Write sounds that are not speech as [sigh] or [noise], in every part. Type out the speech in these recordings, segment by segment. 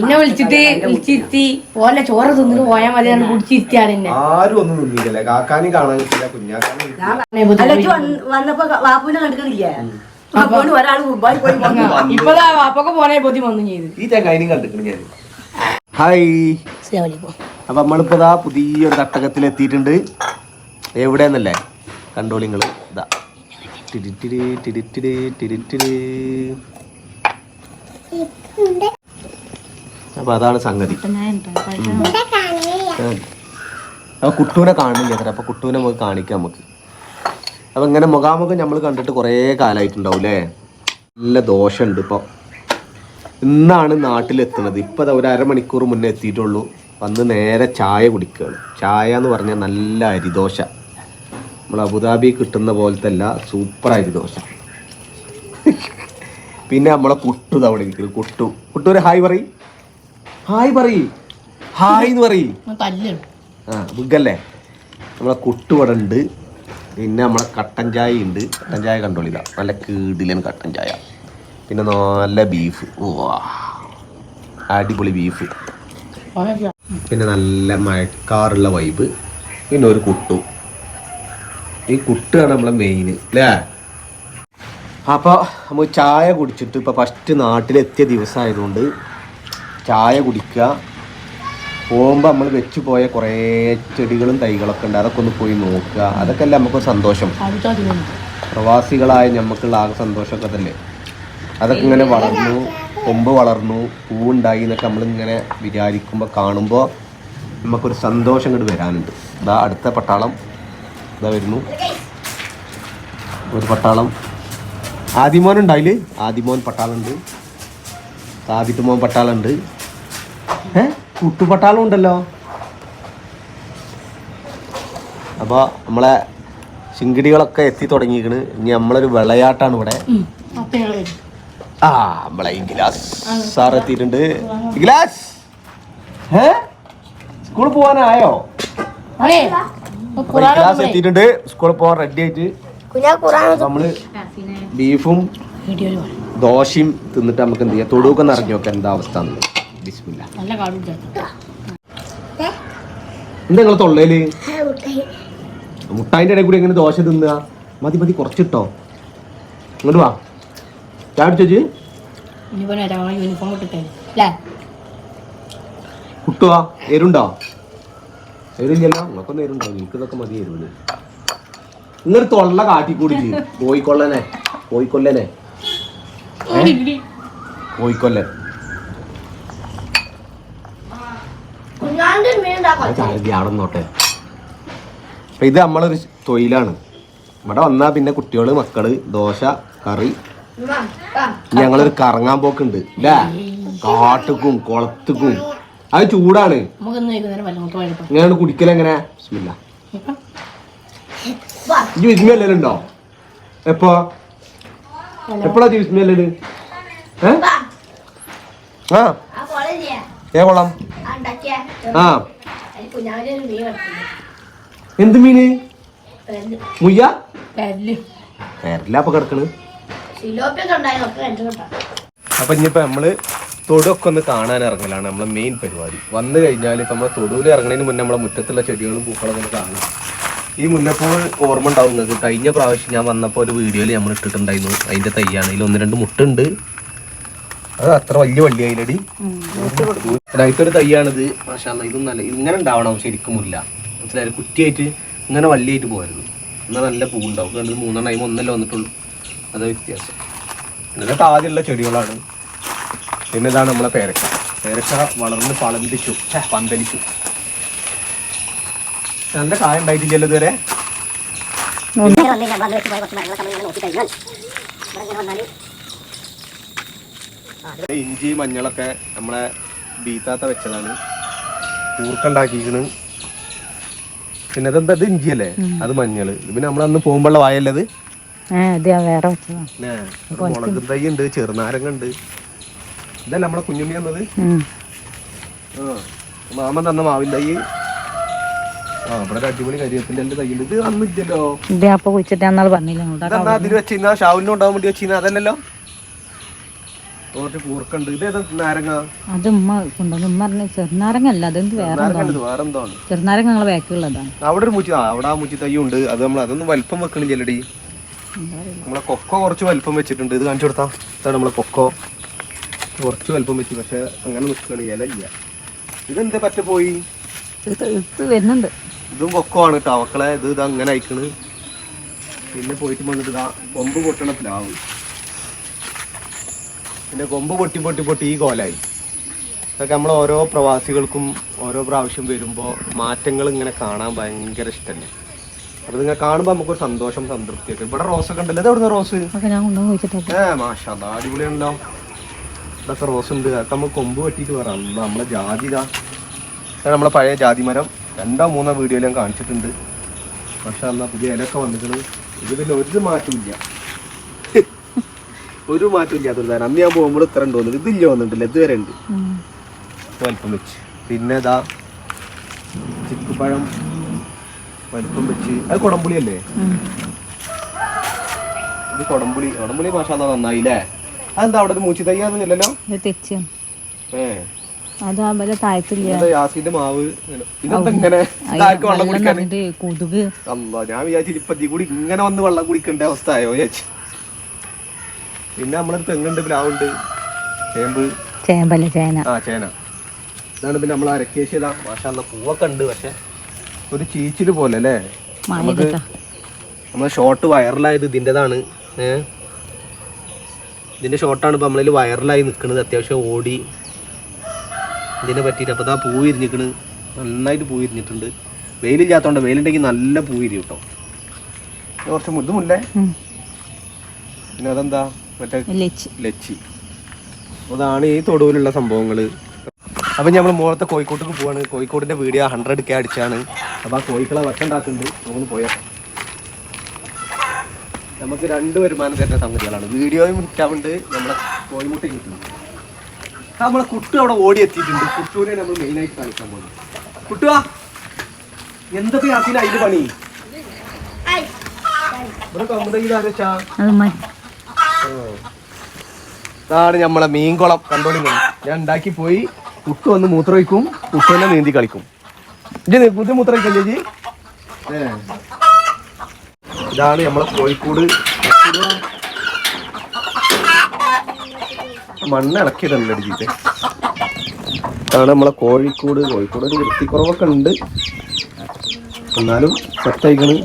ഇന്നെ വിളിച്ചിട്ട് വിളിച്ചിരുത്തി. ഓലെ ചോറ് തിന്നിട്ട് പോയാൽ മതി എന്ന് കുടിച്ചിരുത്തിയാണ് എന്നെ. ആരും ഒന്നും കാക്കാനും കാണാനില്ല കുഞ്ഞാക്കാനും വന്നപ്പോ വാപ്പുവിനെ കണ്ടിട്ടില്ലേ. ഇപ്പതാ വാപ്പൊക്കെ പോനെ ബോധ്യം വന്നു ചെയ്ത്. ഈ ചങ്ങായിനും കണ്ടിട്ടുണ്ട് ഞാൻ. ഹായ്. അപ്പൊ നമ്മളിപ്പോ പുതിയൊരു തട്ടകത്തിൽ എത്തിയിട്ടുണ്ട് എവിടെയെന്നല്ലേ? കണ്ടോളിങ്ങൾ. ഇതാ. ടിരിട്ടിരി ടിരിട്ടിരി ടിരിട്ടിരി അപ്പൊ അതാണ് സംഗതി. അപ്പൊ കുട്ടൂനെ കാണുന്നില്ല അത്ര. അപ്പൊ കുട്ടൂനെ നമുക്ക് കാണിക്കാം നമുക്ക്. അപ്പൊ ഇങ്ങനെ മുഖാമുഖം നമ്മൾ കണ്ടിട്ട് കുറേ കാലമായിട്ടുണ്ടാവും അല്ലേ നല്ല ദോഷമുണ്ട് ഇപ്പൊ. ഇന്നാണ് നാട്ടിലെത്തുന്നത്. ഇപ്പൊ ദാ ഒരു അരമണിക്കൂർ മുന്നേ എത്തിയിട്ടുള്ളൂ. വന്ന് നേരെ ചായ കുടിക്കുകയാണ് ചായ എന്ന് പറഞ്ഞാൽ നല്ല അരിദോശ നമ്മൾ അബുദാബി കിട്ടുന്ന പോലത്തെ അല്ല സൂപ്പർ ദോശ പിന്നെ നമ്മളെ കുട്ടു തവണ ഇരിക്കുന്നു കുട്ടു. കുട്ടു ഒരു ഹായ് പറയും. ഹായ് പറയും. ഹായ് എന്ന് പറയും. ആ ബുഗല്ലേ നമ്മളെ കുട്ടു ഇവിടെ ഉണ്ട്. പിന്നെ നമ്മളെ കട്ടൻ ചായ ഉണ്ട്. കട്ടൻ ചായ കണ്ടോളില്ല നല്ല കീടിലൻ കട്ടൻ ചായ. പിന്നെ നല്ല ബീഫ്. ഓ അടിപൊളി ബീഫ്. പിന്നെ നല്ല മഴക്കാറുള്ള വൈബ്. പിന്നെ ഒരു കുട്ടു. ഈ കുട്ടാണ് നമ്മളെ മെയിൻ അല്ലേ അപ്പോൾ നമ്മൾ ചായ കുടിച്ചിട്ട് ഇപ്പോൾ ഫസ്റ്റ് നാട്ടിലെത്തിയ ദിവസമായതുകൊണ്ട് ചായ കുടിക്കുക. പോകുമ്പോൾ നമ്മൾ വെച്ച് പോയ കുറേ ചെടികളും തൈകളൊക്കെ ഉണ്ട്. അതൊക്കെ ഒന്ന് പോയി നോക്കുക. അതൊക്കെ അല്ലേ നമുക്ക് സന്തോഷം? പ്രവാസികളായ നമുക്കുള്ള ആകെ സന്തോഷമൊക്കെ തന്നെ അതൊക്കെ ഇങ്ങനെ വളർന്നു കൊമ്പ് വളർന്നു പൂവുണ്ടായി എന്നൊക്കെ നമ്മളിങ്ങനെ വിചാരിക്കുമ്പോൾ കാണുമ്പോൾ നമുക്കൊരു സന്തോഷം ഇങ്ങോട്ട് വരാനുണ്ട്. അതാ അടുത്ത പട്ടാളം. ഇതാ വരുന്നു. ഒരു പട്ടാളം. ആദിമോൻ ഉണ്ടായില്ലേ ആദിമോൻ പട്ടാളുണ്ട്. സാബിത്ത് മോൻ പട്ടാളുണ്ട്. ഏ? കുട്ടുപട്ടാളം ഉണ്ടല്ലോ അപ്പോൾ നമ്മളെ ശിങ്കിടികളൊക്കെ എത്തി തുടങ്ങിയിരിക്കണ്. ഇനി നമ്മളൊരു വിളയാട്ടാണ് ഇവിടെ. ആ നമ്മളെ ഇഗ്ലാസ് സാർ എത്തിയിട്ടുണ്ട്. ഇഗ്ലാസ്! ഏ? സ്കൂളിൽ പോകാനായോ ഇഗ്ലാസ് എത്തിയിട്ടുണ്ട്. സ്കൂളിൽ പോകാൻ റെഡി ആയിട്ട്. നമ്മൾ ബീഫും ദോശയും തിന്നിട്ട് നമുക്ക് എന്ത് ചെയ്യാം? തൊടുവൊക്കെ നിറഞ്ഞു നോക്കാം. എന്താ അവസ്ഥ ബിസ്മില്ല. നല്ല കാടും എന്താ നിങ്ങളെ തൊള്ളയിൽ മുട്ടായിന്റെ ഇടയിൽ കൂടി എങ്ങനെ ദോശ തിന്നുക? മതി മതി കുറച്ചിട്ടോ. ഇങ്ങോട്ട് വാ. ചാടിച്ചു ഇനിയിപ്പോ നേരം യൂണിഫോം ഇട്ടിട്ടേ. അല്ലേ കുട്ടുവാ. എരുണ്ടോ? എരില്ലല്ലോ നിങ്ങൾക്കൊന്നും എരുണ്ടോ നിങ്ങൾക്ക് ഇതൊക്കെ മതി എരുവിന് ഇങ്ങൊരു തൊള്ള കാട്ടിക്കൂടിച്ച് കോയിക്കൊള്ളനെ കോയിക്കൊല്ലനെ കോയിക്കൊല്ലൻ അവിടെ നോട്ടെ അപ്പൊ ഇത് നമ്മളൊരു തൊഴിലാണ്. ഇവിടെ വന്നാ പിന്നെ കുട്ടികൾ മക്കൾ ദോശ കറി. ഞങ്ങളൊരു കറങ്ങാൻ പോക്കുണ്ട്. അല്ലേ കാട്ടുക്കും കുളത്തുക്കും. അത് ചൂടാണ്. ഇങ്ങനെയാണ് കുടിക്കലെങ്ങനെ ബിസ്മില്ല. ഇജ്ജ് വിസ്മല്ലല്ലോ എപ്പോ? എപ്പോഴാ ഏ? ആ. ഏ കൊള്ളാം. ആ. എന്ത് മീന്? മുയ്യ? പെരല. അപ്പൊ കിടക്കണ്. അപ്പൊ ഇനിയിപ്പോ നമ്മൾ തൊടുവൊക്കെ ഒന്ന് കാണാൻ ഇറങ്ങലാണ് നമ്മളെ മെയിൻ പരിപാടി. വന്നു കഴിഞ്ഞാൽ ഇപ്പം നമ്മളെ തൊടുവിൽ ഇറങ്ങുന്നതിന് മുന്നേ നമ്മളെ മുറ്റത്തുള്ള ചെടികളും പൂക്കളൊക്കെ ഒന്ന് കാണാം. ഈ മുന്നപ്പോൾ ഓർമ്മ ഉണ്ടാവുന്നത് കഴിഞ്ഞ പ്രാവശ്യം ഞാൻ വന്നപ്പോൾ ഒരു വീഡിയോയിൽ നമ്മൾ ഇട്ടിട്ടുണ്ടായിരുന്നു. അതിന്റെ തൈയാണ്. അതിൽ ഒന്ന് രണ്ട് മുട്ടുണ്ട്. അത് അത്ര വലിയ വള്ളി അതിലടി ഇതൊരു തയ്യാണിത് മാഷാ അല്ലാ, ഇതും നല്ല ഇങ്ങനെ ഉണ്ടാവണം ശരിക്കും മുല്ല മനസ്സിലായാലും കുറ്റിയായിട്ട് ഇങ്ങനെ വള്ളിയായിട്ട് പോയിരുന്നു എന്നാൽ നല്ല പൂവുണ്ടാവും. കണ്ടത് മൂന്നെണ്ണം അതിന് ഒന്നല്ലേ വന്നിട്ടുള്ളൂ. അതാ വ്യത്യാസം. ഇതൊക്കെ ആദ്യമുള്ള ചെടികളാണ്. പിന്നെ ഇതാണ് നമ്മളെ പേരക്ക. പേരക്ക വളർന്ന് പളന്തിച്ചു പന്തലിച്ചു. നല്ല കായ ഉണ്ടായിട്ടില്ലല്ലോ ഇതുവരെ? ഇഞ്ചി മഞ്ഞളൊക്കെ നമ്മളെ ബീത്താത്ത വെച്ചതാണ്. കൂർക്കുണ്ടാക്കിയിരിക്കണ് പിന്നെ അതെന്താ ഇഞ്ചി അല്ലേ അത് മഞ്ഞൾ. പിന്നെ നമ്മളന്ന് പോകുമ്പോഴുള്ള വായല്ലത് വേറെ മുളക് തൈ ഉണ്ട് ചെറുനാരങ്ങ ഉണ്ട്. ഇതല്ല നമ്മളെ കുഞ്ഞുണ്ണി തന്നത്? മാമൻ തന്ന മാവിൻ തൈ ആ ഇവിടെ ഒരു അടിപൊളി കരിയത്തിന്റെ എന്റെ തയ്യുണ്ട് ഇത് അന്നില്ലല്ലോ ഇത് അപ്പൊ കുഴിച്ചിട്ട് എന്നാൾ പറഞ്ഞില്ല? അങ്ങോട്ട് അതിൽ വെച്ചിരുന്ന ഷാവിലിന് ഉണ്ടാവാൻ വേണ്ടി വെച്ചിരുന്ന അതല്ലല്ലോ. കുറച്ച് കൂർക്കുണ്ട്. ഇത് ഏതാ നാരങ്ങ? അത് ഉമ്മ കൊണ്ടുവന്നു ഉമ്മ പറഞ്ഞ ചെറുനാരങ്ങ അല്ല അതെന്ത് വേറെ ചെറുനാരങ്ങ ഞങ്ങളെ അവിടെ ഒരു മുച്ചി അവിടെ ആ മുച്ചി തൈ ഉണ്ട്. അത് നമ്മൾ അതൊന്നും വലിപ്പം വെക്കണില്ലല്ലടി. നമ്മളെ കൊക്കോ കുറച്ച് വലിപ്പം വെച്ചിട്ടുണ്ട്. ഇത് കാണിച്ചു കൊടുത്താ. ഇതാണ് നമ്മളെ കൊക്കോ. കുറച്ച് വലുപ്പം വെച്ച് പക്ഷെ അങ്ങനെ നിൽക്കണ ഇലയില്ല ഇതെന്താ പറ്റ പോയി? വരുന്നുണ്ട്. ഇതും പൊക്കമാണ് അവക്കളെ ഇത് ഇത് അങ്ങനെ അയക്കണ് പിന്നെ പോയിട്ട് വന്നിട്ട് ഇതാ കൊമ്പ് പൊട്ടണ പ്ലാവ്. പിന്നെ കൊമ്പ് പൊട്ടി പൊട്ടി പൊട്ടി ഈ കോലായി. അതൊക്കെ നമ്മൾ ഓരോ പ്രവാസികൾക്കും ഓരോ പ്രാവശ്യം വരുമ്പോൾ മാറ്റങ്ങൾ ഇങ്ങനെ കാണാൻ ഭയങ്കര ഇഷ്ടമല്ലേ അപ്പൊ ഇങ്ങനെ കാണുമ്പോൾ നമുക്കൊരു സന്തോഷം സംതൃപ്തിയൊക്കെ. ഇവിടെ റോസൊക്കെ ഉണ്ടല്ലോ. ഇത് എവിടുന്ന റോസ്? അതൊക്കെ ഞാൻ ഏ മാഷാ അടിപൊളിയാണല്ലോ. ഇതൊക്കെ റോസ് ഉണ്ട്. അതൊക്കെ നമ്മൾ കൊമ്പ് വെട്ടിയിട്ട് പറയാം നമ്മളെ ജാതി ഇതാ. നമ്മളെ പഴയ ജാതി മരം. രണ്ടോ മൂന്നോ വീഡിയോയിലും കാണിച്ചിട്ടുണ്ട്. പക്ഷെ എന്നാൽ പുതിയ ഇലയൊക്കെ വന്നിട്ടുണ്ട് ഇത് പിന്നെ ഒരു മാറ്റമില്ല [laughs] ഒരു മാറ്റമില്ല അതൊരു തരം അന്ന് ഞാൻ പോകുമ്പോൾ ഇത്ര ഉണ്ട് തോന്നുന്നു. ഇതില്ല വന്നിട്ടില്ല ഇതുവരെ ഉണ്ട്. വലിപ്പം വെച്ച്. പിന്നെ ഇതാ ചിക്കുപഴം വലിപ്പം വെച്ച്. അത് കുടംപുളി അല്ലേ ഇത് കൊടംപുളി. കൊടംപുളി എന്താ നന്നായില്ലേ അതെന്താ അവിടെ മൂച്ചി ഏ. അത് താഴത്തില്ല. യാസിന്റെ മാവ്? വെള്ളം കുടിക്കാൻ? കൊതുക്. അല്ല ഞാൻ വിചാരിച്ചു ഇപ്പൊ ഇതിൽ കൂടി ഇങ്ങനെ വന്ന് വെള്ളം കുടിക്കേണ്ട അവസ്ഥ ആയോ വിചാരിച്ചു. പിന്നെ നമ്മളെ തെങ്ങുണ്ട് പ്ലാവുണ്ട് ചേമ്പ്. ചേമ്പല്ല ചേന. ആ ചേന. ഇതാണ് പിന്നെ നമ്മൾ അരക്കേശ്യത മാഷാ പൂവൊക്കെ ഉണ്ട് പക്ഷെ ഒരു ചീച്ചിൽ പോലെ അല്ലേ? നമ്മൾ നമുക്ക് കിട്ടാ നമ്മളെ ഷോർട്ട് വൈറലായത് ഇതിന്റെതാണ്. ഏ? ഇതിന്റെ ഷോർട്ടാണ് ഇപ്പോൾ നമ്മളിൽ വൈറലായി നിൽക്കുന്നത് അത്യാവശ്യം ഓടി ഇതിനെ പറ്റിയിട്ട് അപ്പോൾ ഇതാ പൂ ഇരിഞ്ഞിക്കണ് നന്നായിട്ട് പൂ ഇരിഞ്ഞിട്ടുണ്ട് വെയിലില്ലാത്തതുകൊണ്ട് വെയിലുണ്ടെങ്കിൽ നല്ല പൂ ഇരി കേട്ടോ കുറച്ച് മുതുമില്ലേ. പിന്നെ അതെന്താ? മറ്റേ ലച്ച്. ലച്ചി. അതാണ് ഈ തൊടുവിലുള്ള സംഭവങ്ങൾ അപ്പം നമ്മൾ മുകളത്തെ കോഴിക്കോട്ടേക്ക് പോവാണ്. കോഴിക്കോടിന്റെ വീഡിയോ ഹൺഡ്രഡ് കെ അടിച്ചാണ്. അപ്പോൾ ആ കോഴിക്കളെ വട്ടുണ്ടാക്കുന്നുണ്ട് നമുക്ക് പോയാൽ നമുക്ക് രണ്ട് വരുമാനം തരുന്ന സംഗതികളാണ്. വീഡിയോയും ഹിറ്റാവുണ്ട് നമ്മളെ കോഴിമുട്ട കിട്ടുന്നുണ്ട് നമ്മളെ കുട്ടു അവിടെ ഓടി എത്തിയിട്ടുണ്ട് കുട്ടുവിനെ നമ്മൾ മെയിനായിട്ട് കാണിക്കാൻ പോകുന്നത് കുട്ടുവാ എന്തൊക്കെ യാസിന് അതിന്റെ പണി? ഇതാണ് നമ്മളെ മീൻകുളം കണ്ടോളി ഞാൻ ഉണ്ടാക്കി പോയി. കുട്ടു വന്ന് മൂത്രമൊഴിക്കും. വയ്ക്കും കുട്ടുവിനെ നീന്തി കളിക്കും. ഇജ്ജ് പുതിയ മൂത്രമൊഴിക്കാം ചേച്ചി ഏ. ഇതാണ് നമ്മളെ കോഴിക്കോട്. മണ്ണ് ഇളക്കിയിട്ടുണ്ട് അടിച്ചിട്ട് ഇതാണ് നമ്മളെ കോഴിക്കോട്. കോഴിക്കോട് ഒരു വൃത്തിക്കുറവൊക്കെ ഉണ്ട്. എന്നാലും സെറ്റായിക്കണ്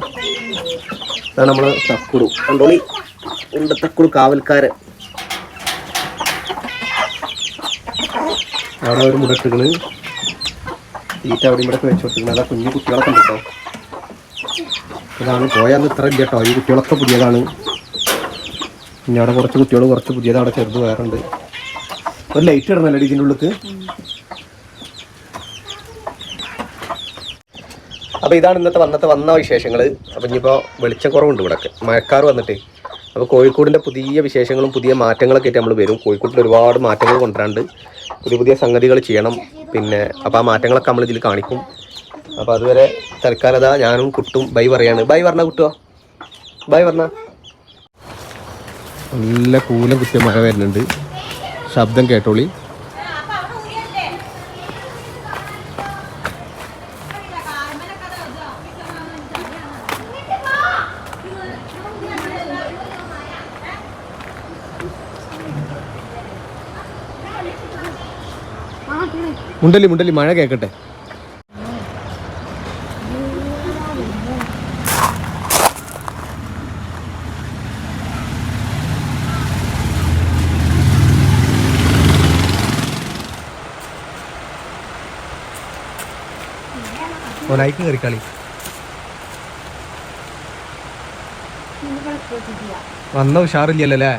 ഇതാണ് നമ്മളെ തക്കുടു കണ്ടോളി? ഉണ്ട് തക്കുടു കാവൽക്കാരൻ. അവിടെ ഒരു മുടട്ടുകൾ തീറ്റ അവിടെ ഇവിടെ വെച്ച് കൊടുത്തിരിക്കുന്നത് അതാ കുഞ്ഞു കുട്ടികളൊക്കെ ഉണ്ട് ഇതാണ് പോയാൽ ഇത്ര ഇല്ല കേട്ടോ. ഈ കുട്ടികളൊക്കെ പുതിയതാണ്. പിന്നെ അവിടെ കുറച്ച് കുട്ടികൾ കുറച്ച് പുതിയത് അവിടെ ചെറുത് വേറുണ്ട്. ഒരു ലൈറ്റ് ഇടണല്ലോ ഇതിന്റെ ഉള്ളിൽ അപ്പോൾ ഇതാണ് ഇന്നത്തെ വന്നത്തെ വന്ന വിശേഷങ്ങൾ അപ്പം ഇനിയിപ്പോൾ വെളിച്ചക്കുറവുണ്ട് ഇവിടെയൊക്കെ മഴക്കാർ വന്നിട്ട്. അപ്പോൾ കോഴിക്കോടിന്റെ പുതിയ വിശേഷങ്ങളും പുതിയ മാറ്റങ്ങളൊക്കെ ആയിട്ട് നമ്മൾ വരും. കോഴിക്കോട്ടിൽ ഒരുപാട് മാറ്റങ്ങൾ കൊണ്ടുവരാണ്ട് പുതിയ പുതിയ സംഗതികൾ ചെയ്യണം. പിന്നെ അപ്പോൾ ആ മാറ്റങ്ങളൊക്കെ നമ്മൾ ഇതിൽ കാണിക്കും. അപ്പോൾ അതുവരെ തൽക്കാലത ഞാനും കുട്ടും ബൈ പറയാണ്. ബൈ പറഞ്ഞ കുട്ടുവോ? ബൈ പറഞ്ഞ നല്ല കൂലം കുത്തിയ മഴ വരുന്നുണ്ട്. ശബ്ദം കേട്ടോളി. മുണ്ടലി മുണ്ടലി മഴ കേക്കട്ടെ കയറി കളി വന്ന ഉഷാറില്ലല്ലോ അല്ലേ?